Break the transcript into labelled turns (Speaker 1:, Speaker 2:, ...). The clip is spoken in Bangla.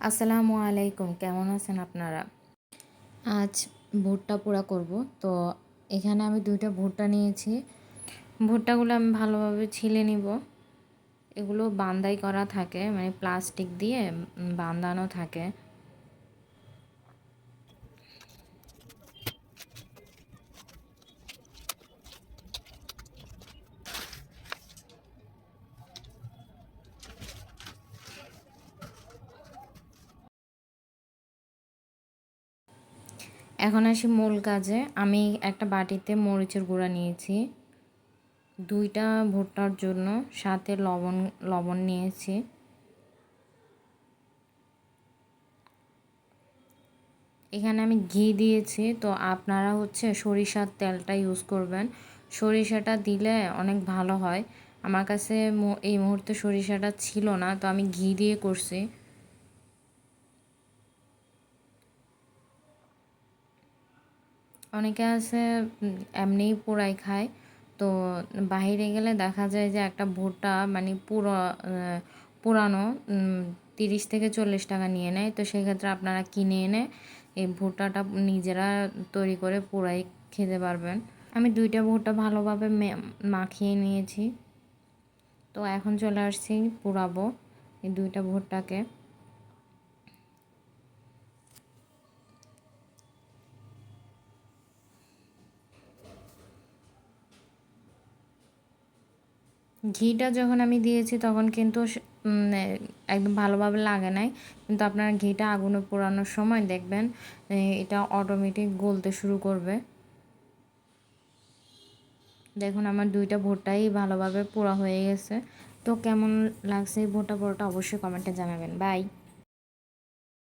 Speaker 1: আসসালামু আলাইকুম কেমন আছেন আপনারা? আজ ভুট্টা পোড়া করব। তো এখানে আমি দুইটা ভুট্টা নিয়েছি। ভুট্টাগুলো আমি ভালোভাবে ছিলে নিব। এগুলো বান্দাই করা থাকে মানে প্লাস্টিক দিয়ে বান্দানো থাকে। এখন আসি মূল কাজে। আমি একটা বাটিতে মরিচের গুঁড়া নিয়েছি। দুইটা ভুট্টার জন্য সাথে লবণ লবণ নিয়েছি। এখানে আমি ঘি দিয়েছি। তো আপনারা হচ্ছে সরিষার তেলটা ইউজ করবেন। সরিষাটা দিলে অনেক ভালো হয়। আমার কাছে এই মুহূর্তে সরিষাটা ছিল না, তো আমি ঘি দিয়ে করছি। অনেকে আছে এমনিই পোড়াই খায়। তো বাহিরে গেলে দেখা যায় যে একটা ভুট্টা মানে পুরো পুরানো তিরিশ থেকে চল্লিশ টাকা নিয়ে নেয়। তো সেক্ষেত্রে আপনারা কিনে এনে এই ভুট্টাটা নিজেরা তৈরি করে পোড়াই খেতে পারবেন। আমি দুইটা ভুট্টা ভালোভাবে মাখিয়ে নিয়েছি। তো এখন চলে আসছি পোড়াবো এই দুইটা ভুট্টাকে। ঘিটা যখন আমি দিয়েছি তখন কিন্তু একদম ভালোভাবে লাগে নাই। কিন্তু আপনার ঘিটা আগুনে পোড়ানোর সময় দেখবেন এটা অটোমেটিক গলতে শুরু করবে। দেখুন, আমার দুইটা ভোটাই ভালোভাবে পোড়া হয়ে গেছে। তো কেমন লাগছে এই ভোটা পোড়াটা অবশ্যই কমেন্টে জানাবেন। বাই।